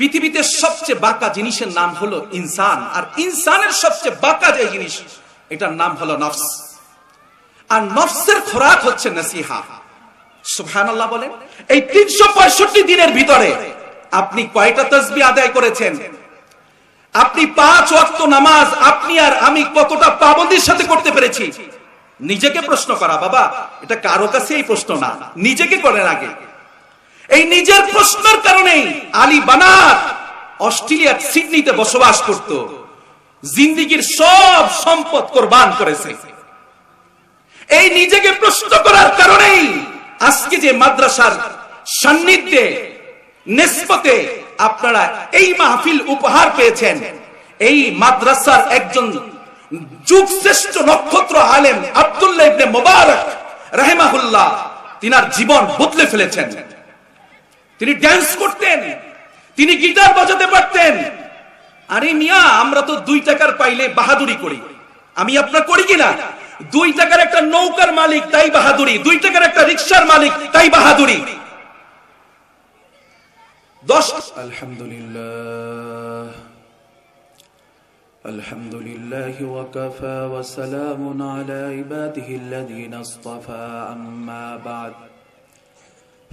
পৃথিবীতে সবচেয়ে বাঁকা জিনিসের নাম হলো ইনসান, আর ইনসানের সবচেয়ে বাঁকা যে জিনিস, এটার নাম হলো নফস। আর নফসের খোরাক হচ্ছে নসিহা। সুবহানাল্লাহ বলেন, এই তিনশো পঁয়ষট্টি দিনের ভিতরে আপনি কয়টা তসবি আদায় করেছেন? আপনি পাঁচ ওয়াক্ত নামাজ আপনি আর আমি কতটা পাবন্দির সাথে করতে পেরেছি? নিজেকে প্রশ্ন করা, বাবা, এটা কারও কাছে এই প্রশ্ন না, নিজেকে করেন আগে। এই নিজের প্রশ্নের কারণেই আলী বানার অস্ট্রেলিয়ার সিডনিতে বসবাস করত। জিন্দিগির সব সম্পদ কোরবান করেছে। এই নিজেকে প্রশ্ন করার কারণেই আজকে যে মাদ্রাসার সান্নিধ্যে নেসপতে আপনারা এই মাহফিল উপহার পেয়েছেন, এই মাদ্রাসার একজন যুগ শ্রেষ্ঠ নক্ষত্র আলেম আব্দুল্লাহ ইবনে মোবারক রাহেমাহুল্লাহ, তিনার জীবন বদলে ফেলেছেন। তিনি ড্যান্স করতেন তিনি গিটার বাজাতে পারতেন আরে মিয়া আমরা তো দুই টাকার পাইলে বাহাদুরি করি আমি আপনার করি কিনা দুই টাকার একটা নৌকার মালিক তাই বাহাদুরি দুই টাকার একটা রিক্সার মালিক তাই বাহাদুরি দশ الحمد لله الحمد لله وكفى وسلام على عباده الذين اصطفى أما بعد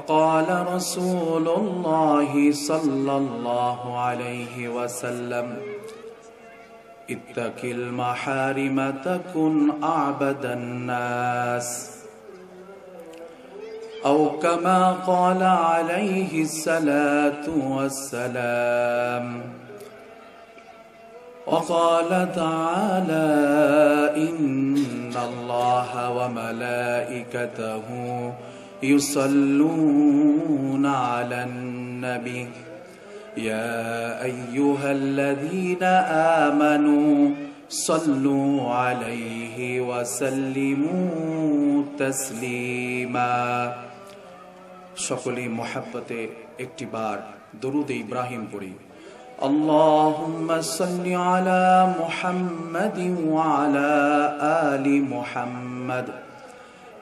وقال رسول الله صلى الله عليه وسلم اتق المحارم تكن أعبد الناس. أو كما قال عليه الصلاة والسلام وقال تعالى إن الله وملائكته يصلون على النبي يا أيها الذين آمنوا صلوا عليه وسلموا تسليما সকলে মহাব্বতে একটিবার দরুদ ইব্রাহিম পড়ি اللهم صل على محمد وعلى آل محمد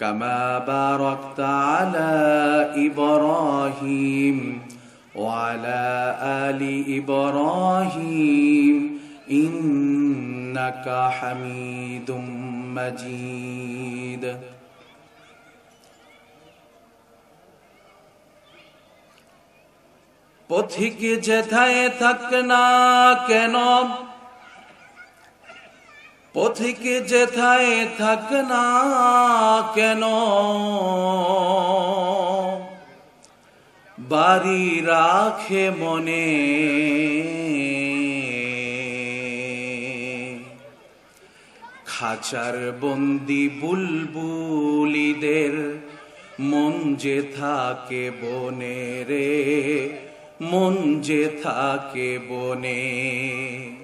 كما باركت على إبراهيم وعلى آل إبراهيم إنك حميد مجيد পথিক যেথায় থাক না কেন পথিক যেথায় থাক না কেন? বাড়ি রাখে মনে। খাঁচার বন্দি বুলবুলিদের মন যে থাকে বনে রে, মন যে থাকে বনে।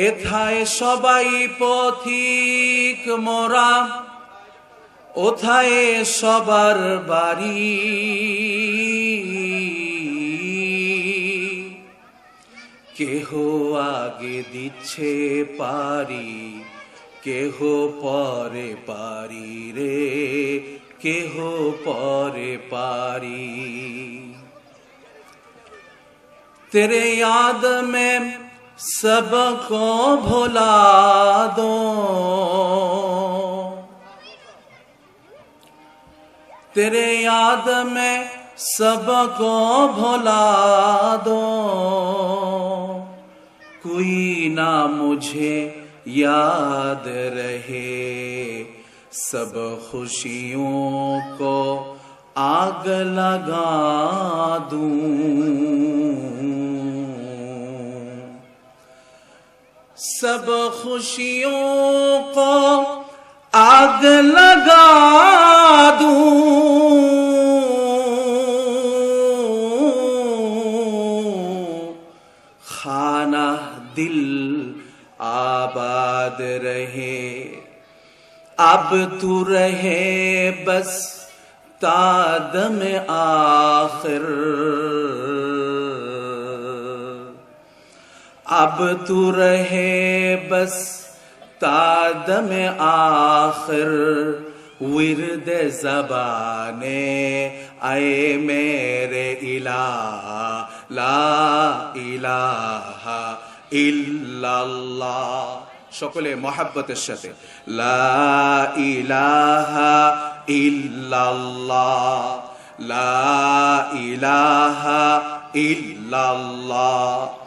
এথায় সবাই পথিক মোরা ওথায় সবার বাড়ি কেহ আগে দিচ্ছে পারি কেহ পরে পারি রে কেহ পরে পারি तेरे याद में سب کو بھولا دو۔ تیرے یاد میں سب کو بھولا دو۔ کوئی نہ مجھے یاد رہے۔ سب خوشیوں کو آگ لگا دوں۔ سب خوشیوں کو آگ لگا دوں۔ خانہ دل آباد رہے۔ اب تو رہے بس تادم آخر۔ اب تو رہے بس تادم میں آخر ورد زبانے، اے میرے الہ، لا الہ الا اللہ۔ সকলে لا الہ الا اللہ۔ لا الہ الا اللہ۔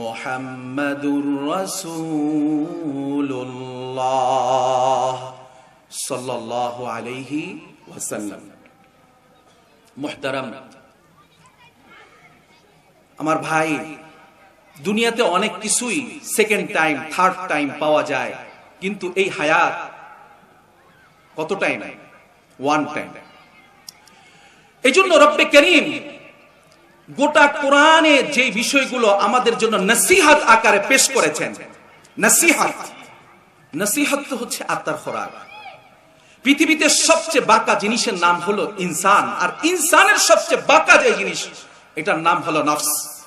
মোহাম্মদুর রসুল্লাহ সাল্লাহ আলহি ওয়াসাল্লাম। মোহতারাম, আমার ভাই, দুনিয়াতে অনেক কিছুই সেকেন্ড টাইম থার্ড টাইম পাওয়া যায়, কিন্তু এই হায়াত কত টাইম ওয়ান টাইম এই জন্য রব্বে করিম গোটা কোরআনে যে বিষয়গুলো আমাদের জন্য নসিহাত আকারে পেশ করেছেন। নসিহাত। নসিহাত তো হচ্ছে আত্মার খোরাক। পৃথিবীতে সবচেয়ে বাঁকা জিনিসের নাম হলো ইনসান, আর ইনসানের সবচেয়ে বাঁকা যে জিনিস, এটার নাম হলো নফস।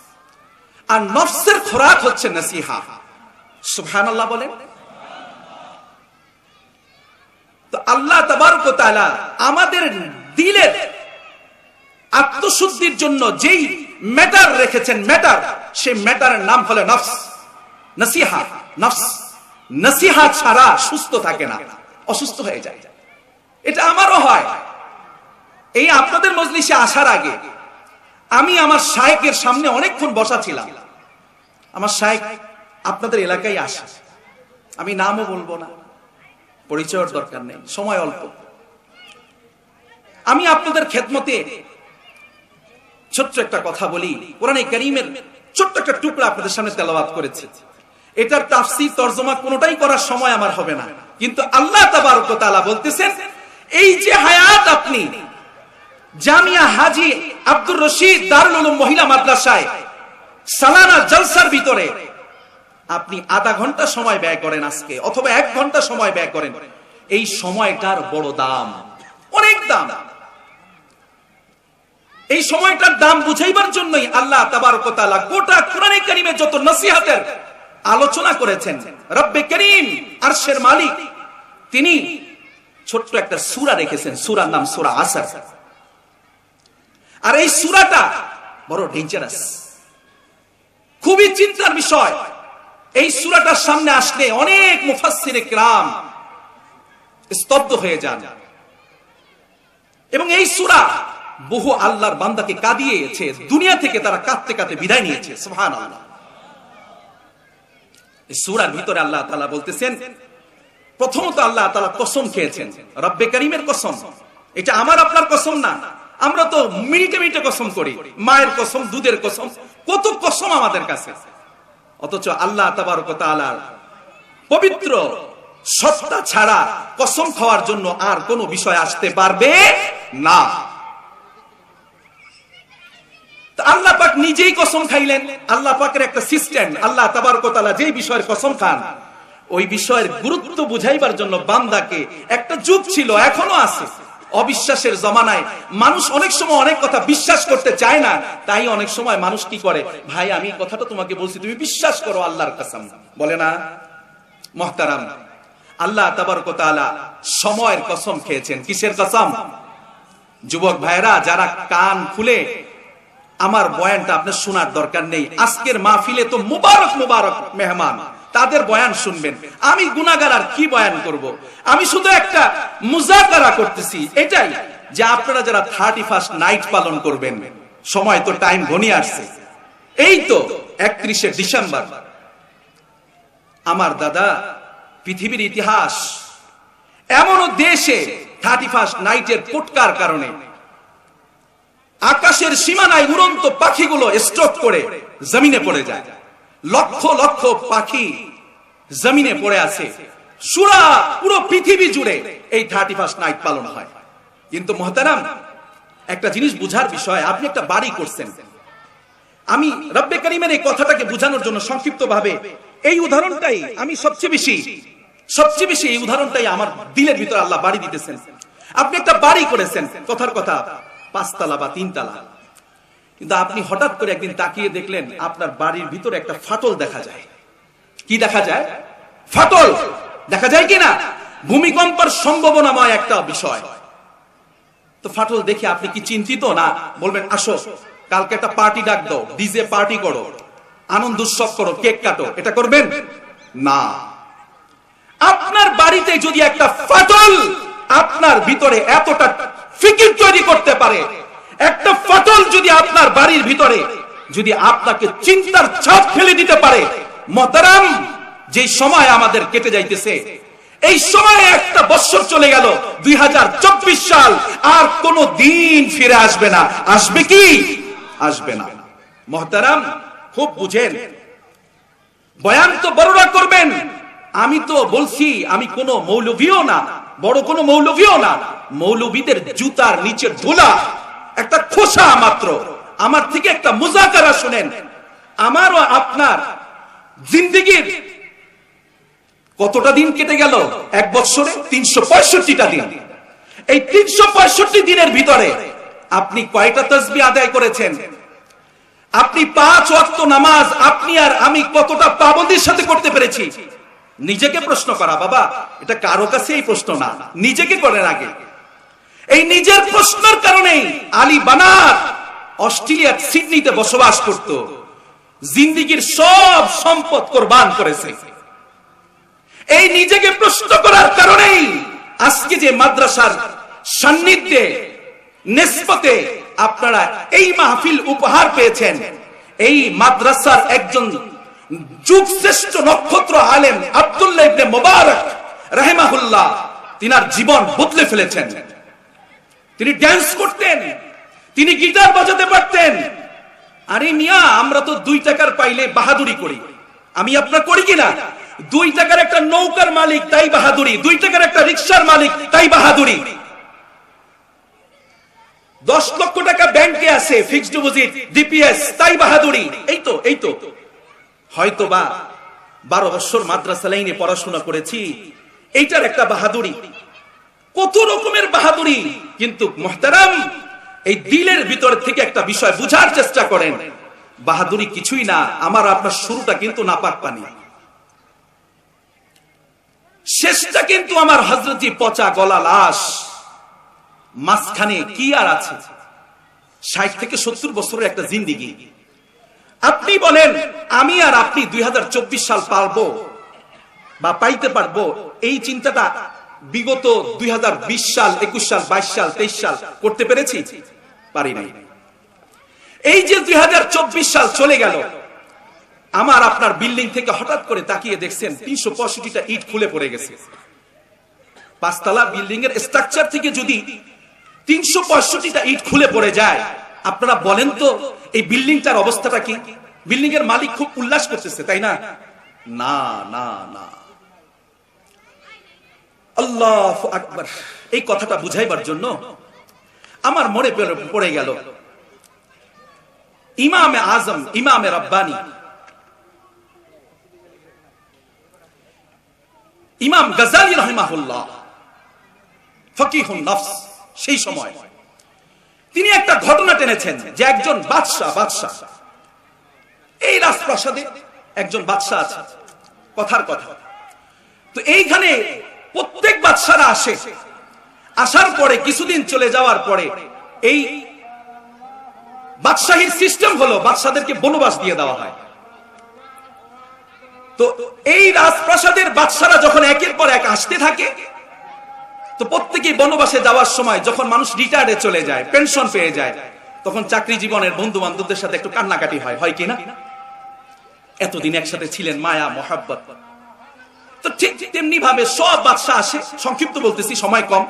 আর নফসের খোরাক হচ্ছে নসিহা। সুবহান আল্লাহ বলেন। তো আল্লাহ তাবারক আমাদের দিলের আত্মশুদ্ধির জন্য যেই ম্যাটার রেখেছেন ম্যাটার সেই ম্যাটারের নাম হলো নফস। নসিহা নফস। নসিহা ছাড়া সুস্থ থাকে না, অসুস্থ হয়ে যায়। এটা আমারও হয়। এই আপনাদের মজলিসে আসার আগে আমি আমার শায়েকের সামনে অনেকক্ষণ বসা ছিলাম। আমার শায়েক আপনাদের এলাকায় আসে। আমি নামও বলব না, পরিচয়ের দরকার নেই, সময় অল্প। আমি আপনাদের খেদমতে ছোট্ট একটা কথা বলি। কোরআনে করিমের ছোট্ট একটা টুকরা আপনাদের সামনে তেলাওয়াত করেছি। এটার তাফসীর তর্জমা কোনোটাই করার সময় আমার হবে না। কিন্তু আল্লাহ তাআলা বলতেছেন, এই যে হায়াত আপনি, জামিয়া হাজি আব্দুর রশিদ দারুল মহিলা মাদ্রাসায় সালানা জলসার ভিতরে, আপনি আধা ঘণ্টা সময় ব্যয় করেন আজকে অথবা এক ঘণ্টা সময় ব্যয় করেন। এই সময়টার বড় দাম, অনেক দাম। এই সময়টার দাম বুঝাইবার জন্যই আল্লাহ তাবারক তাআলা গোটা কোরআনে কারিমে যত নসিহতের আলোচনা করেছেন, রব্বে করিম, আরশের মালিক, তিনি ছোট্ট একটা সূরা রেখেছেন, সূরার নাম সূরা আসর। আর এই সূরাটা বড় ডেঞ্জারাস খুবই চিন্তার বিষয়। এই সুরাটার সামনে আসলে অনেক মুফাসসিরে গ্রাম স্তব্ধ হয়ে যান। এবং এই সূরা বহু আল্লাহর বান্দাকে কাঁদিয়েছে, দুনিয়া থেকে তারা কাঁদতে কাঁদতে বিদায় নিয়েছে, সুবহানাল্লাহ। এই সূরার ভিতরে আল্লাহ তাআলা বলতেছেন, প্রথমত আল্লাহ তাআলা কসম খেয়েছেন, রব্বে করিমের কসম। এটা আমার, আপনার কসম না। আমরা তো মিনিটে মিনিটে কসম করি, মায়ের কসম, দুধের কসম, কত কসম আমাদের কাছে। অথচ আল্লাহ তাআলার পবিত্র সত্তা ছাড়া কসম খাওয়ার জন্য আর কোনো বিষয় আসতে পারবে না। আল্লাহ পাক নিজেই কসম খাইলেন। আল্লাহ পাকের একটা সিস্টেম আল্লাহ যেই বিষয়ের কসম খান, ওই বিষয়ের গুরুত্ব বুঝাইবার জন্য বান্দাকে একটা যুগ ছিল, এখনও আছে। অবিশ্বাসের জমানায় মানুষ অনেক সময় অনেক কথা বিশ্বাস করতে চায় না, তাই অনেক সময় মানুষ কি করে, ভাই, আমি কথাটা তোমাকে বলছি, তুমি বিশ্বাস করো আল্লাহর কসম। বলে না? মহতারাম, আল্লাহ তাবারক ওয়া তাআলা সময়ের কসম খেয়েছেন। কিসের কসম? যুবক ভাইরা যারা কান খুলে আমার বয়ানটা আপনার শোনার দরকার নেই। আজকের মাহফিলে তো মুবারক মুবারক মেহমান, তাদের বয়ান শুনবেন। আমি গুনাগার আর কি বয়ান করব। আমি শুধু একটা মুজাকারা করতেছি, এটাই যে আপনারা যারা থার্টি ফার্স্ট নাইট পালন করবেন, সময় তো টাইম ঘনিয়ে আসছে। এই তো একত্রিশে ডিসেম্বর। আমার দাদা, পৃথিবীর ইতিহাস এমন দেশে থার্টি ফার্স্ট নাইটের ফুটকার কারণে আকাশের সীমানায় উড়ন্ত পাখিগুলো স্টক করে জমিনে পড়ে যায়। লক্ষ লক্ষ পাখি জমিনে পড়ে আছে। সুরা পুরো পৃথিবী জুড়ে এই থার্টি ফার্স্ট নাইট পালন হয়। কিন্তু মহতারাম, একটা জিনিস বুঝার বিষয়, আপনি একটা বাড়ি করছেন। আমি রব্বে করিমের এই কথাটাকে বোঝানোর জন্য সংক্ষিপ্ত ভাবে এই উদাহরণটাই আমি সবচেয়ে বেশি সবচেয়ে বেশি এই উদাহরণটাই আমার দিলের ভিতরে আল্লাহ বাড়ি দিতেছেন। আপনি একটা বাড়ি করেছেন, কথার কথা। পাঁচতলা বা তিনতলা। কিন্তু আপনি হঠাৎ করে একদিন তাকিয়ে দেখলেন আপনার বাড়ির ভিতরে একটা ফাটল দেখা যায়। কি দেখা যায়? ফাটল! দেখা যায় কিনা ভূমিকম্পের সম্ভাবনাময় একটা বিষয়। তো ফাটল দেখে আপনি কি চিন্তিত না বলবেন, আসো, কালকে একটা পার্টি ডাক দাও, ডিজে পার্টি করো, আনন্দ উৎসব করো, কেক কাটো, এটা করবেন? না। আপনার বাড়িতে যদি একটা ফাটল আপনার ভিতরে এতটা ফিকির তৈরি করতে পারে। একটা ফাটল যদি আপনার বাড়ির ভিতরে, যদি আপনাকে চিন্তার ছাপ ফেলে দিতে পারে মতারাম যে সময় আমাদের কেটে যাইতেছে, এই সময়ে একটা বছর চলে গেল, দুই সাল, আর কোন দিন ফিরে আসবে না। আসবে কি? আসবে না। মহতারাম, খুব বুঝেন। বয়ান তো বড়রা করবেন। আমি তো বলছি, আমি কোন মৌলভীও না। বড় কোন মৌলভীও না। মৌলভীদের জুতার নিচে ধুলা, একটা খোসা মাত্র। আমার থেকে একটা মুজাকারা শুনেন, আমারও আপনার জিন্দিগির কতটা দিন কেটে গেল? এক বছরে তিনশো পঁয়ষট্টিটা দিন। এই তিনশো পঁয়ষট্টি দিনের ভিতরে আপনি কয়টা তসবি আদায় করেছেন? আপনি পাঁচ ওয়াক্ত নামাজ, আপনি আর আমি কতটা পাবন্দির সাথে করতে পেরেছি? নিজেকে প্রশ্ন করা, বাবা, এটা কারও কাছে এই প্রশ্ন না, নিজেকে করেন আগে। এই নিজের প্রশ্নের কারণেই আলী বানার অস্ট্রেলিয়ার সিডনিতে বসবাস করত, জিন্দিগির সব সম্পদ কোরবান করেছে। এই নিজেকে প্রশ্ন করার কারণেই আজকে যে মাদ্রাসার সান্নিধ্যে নেসপতে আপনারা এই মাহফিল উপহার পেয়েছেন, এই মাদ্রাসার একজন যুগ শ্রেষ্ঠ নক্ষত্র আলেম আব্দুল্লাহ ইবনে মোবারক রাহেমাহুল্লাহ তিনার জীবন বদলে ফেলেছেন। তিনি ড্যান্স করতেন, তিনি গিটার বাজাতে পারতেন। আরে মিয়া, আমরা তো দুই টাকার পাইলে বাহাদুরি করি। আমি আপনার করি কিনা? দুই টাকার একটা নৌকার মালিক, তাই বাহাদুরি। দুই টাকার একটা রিক্সার মালিক, তাই বাহাদুরি। দশ লক্ষ টাকা ব্যাংকে আছে ফিক্সড ডিপোজিট ডিপিএস তাই বাহাদুরি। এই তো এই তো। হয়তো বা বারো বছর মাদ্রাসা লাইনে পড়াশোনা করেছি, এইটার একটা বাহাদুরি। কত রকমের বাহাদুরি, কিন্তু মহতারাম এই দিলের ভিতর থেকে একটা বিষয় বুঝার চেষ্টা করেন। বাহাদুরি কিছুই না, আমার আপনার শুরুটা কিন্তু নাপাক পানি। শেষটা কিন্তু আমার হজরতজি পচা গলা লাশ। মাঝখানে কি আর আছে? ষাট থেকে সত্তর বছরের একটা জিন্দিগি। আপনি বলেন, আমি আর আপনি দুই হাজার চব্বিশ সাল পারব বা পাইতে পারব এই চিন্তাটা বিগত দুই হাজার বিশ সাল, একুশ সাল, বাইশ সাল, তেইশ সাল করতে পেরেছি? পারি নাই। এই যে দুই হাজার চব্বিশ সাল চলে গেল, আমার আপনার বিল্ডিং থেকে হঠাৎ করে তাকিয়ে দেখছেন তিনশো পঁয়ষট্টিটা ইট খুলে পড়ে গেছে। পাঁচতলা বিল্ডিং এর স্ট্রাকচার থেকে যদি তিনশো পঁয়ষট্টিটা ইট খুলে পড়ে যায় আপনারা বলেন তো, এই বিল্ডিংটার অবস্থাটা কি? বিল্ডিং এর মালিক খুব উল্লাস করতেছে, তাই না? না না না। আল্লাহ আকবর। এই কথাটা বুঝাইবার জন্য আমার মনে পড়ে গেল, ইমামে আজম, ইমামে রব্বানি, ইমাম গজালি রহমাহুল্লাহ, ফকিহুন নফস, সেই সময় তিনি একটা ঘটনা টেনেছেন যে একজন বাদশাহ বাদশাহ। এই রাজপ্রাসাদে একজন বাদশাহ আছে। কথার কথা। তো এইখানে প্রত্যেক বাচ্চারা আসে। আসার পরে, কিছুদিন চলে যাওয়ার পরে এই বাদশাহীর সিস্টেম হলো বাচ্চাদেরকে বনবাস দিয়ে দেওয়া হয়। তো এই রাজপ্রাসাদের বাচ্চারা যখন একের পর এক আসতে থাকে তো প্রত্যেকেই বনবাসে যাওয়ার সময় যখন মানুষ রিটায়ার্ডে চলে যায় পেনশন পেয়ে যায়, তখন চাকরি জীবনের বন্ধু বান্ধবদের সাথে একটু কান্নাকাটি হয় হয় কিনা? এতদিন একসাথে ছিলেন মায়া, মহাব্বত। তো ঠিক তেমনি ভাবে সব বাদশা আসে, সংক্ষিপ্ত বলতেছি, সময় কম।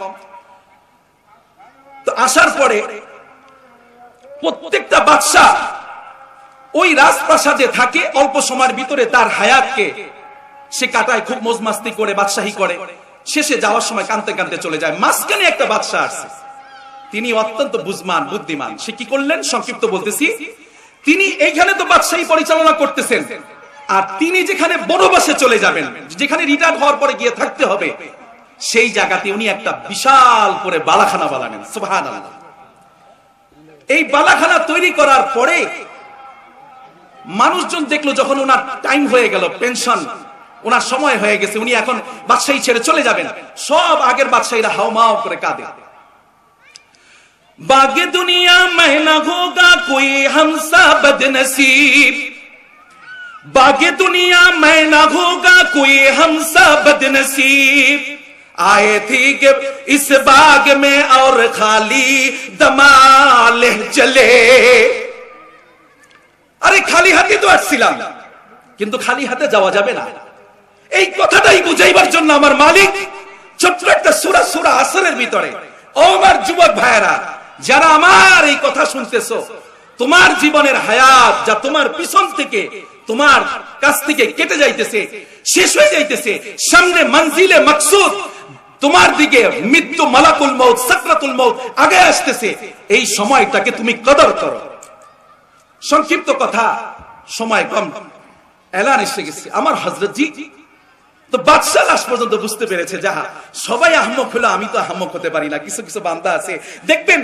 তো আসার পরে প্রত্যেকটা বাদশা ওই রাজপ্রাসাদে থাকে, অল্প সময়ের ভিতরে তার হায়াতকে সে কাটায়, খুব মজমাস্তি করে, বাদশাহী করে। শেষে যাওয়ার সময় কানতে কানতে চলে যায়। মাঝখানে একটা বাদশা আসছে। তিনি অত্যন্ত বুঝমান বুদ্ধিমান। সে কি করলেন? সংক্ষিপ্ত বলতেছি। তিনি এইখানে তো বাদশাহী পরিচালনা করতেছেন। আর তিনি যেখানে বনবাসে চলে যাবেন, যেখানে রিটায়ার হওয়ার পরে গিয়ে থাকতে হবে, সেই জায়গাতে উনি একটা বিশাল করে বালাখানা বানাবেন সুবহান এই বালাখানা তৈরি করার পরে মানুষজন দেখল, যখন ওনার টাইম হয়ে গেল পেনশন ওনার সময় হয়ে গেছে উনি এখন বাদশাহী ছেড়ে চলে যাবেন সব আগের বাদশাহীরা হাওমাও করে কাঁদে बागे दुनिया में न होगा कोई हमसा बदनसीब बागे दुनिया में न होगा कोई हमसा बदनसीब आए थी कि इस बाग में और खाली दमाल चले আরে খালি হাতে তো আসছিলাম কিন্তু খালি হাতে যাওয়া যাবে না এই কথাটাই বুঝাইবার জন্য আমার মালিক ছোট্ট একটা সুরা সুরা আসরের ভিতরে। ও আমার যুবক ভাইয়েরা, যারা আমার এই কথা শুনতেছো, তোমার জীবনের হায়াত যা তোমার পিছন থেকে, তোমার কাছ থেকে কেটে যাইতেছে, শেষ হয়ে যাইতেছে। সামনে মঞ্জিলে মকসুদ তোমার দিকে মৃত্যু, মালাকুল মৌত সাকরাতুল মৌত আগে আসতেছে। এই সময়টাকে তুমি কদর করো। সংক্ষিপ্ত কথা, সময় কম। এলান এসে গেছে। আমার হজরত জি তো বাদশাহ লাশ পর্যন্ত বুঝতে পেরেছে যাহা সবাই আহমক হলো আমি তো আহমক হতে পারি না কিছু কিছু বান্দা আছে দেখবেন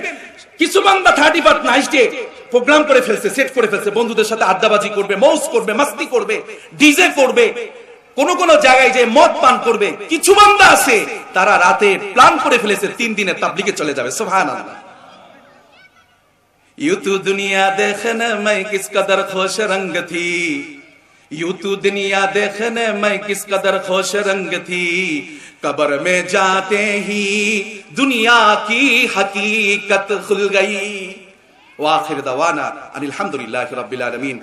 কিছু বান্দা thirty first night day program করে ফেলছে সেট করে ফেলছে বন্ধুদের সাথে আড্ডাবাজি করবে মৌজ করবে মাস্তি করবে ডিজে করবে কোন কোন জায়গায় যে মদ পান করবে কিছু বান্দা আছে তারা রাতে প্ল্যান করে ফেলেছে তিন দিনের তাবলিগে চলে যাবে সোহান আল্লাহ यूं तू दुनिया देखने मैं किस कदर खुश रंग थी यूं तू दुनिया देखने मैं किस कदर खुश रंग थी कब्र में जाते ही दुनिया की हकीकत खुल गई वाखिर दवाना अनिल हम्दुलिल्लाहि रब्बिल आलमीन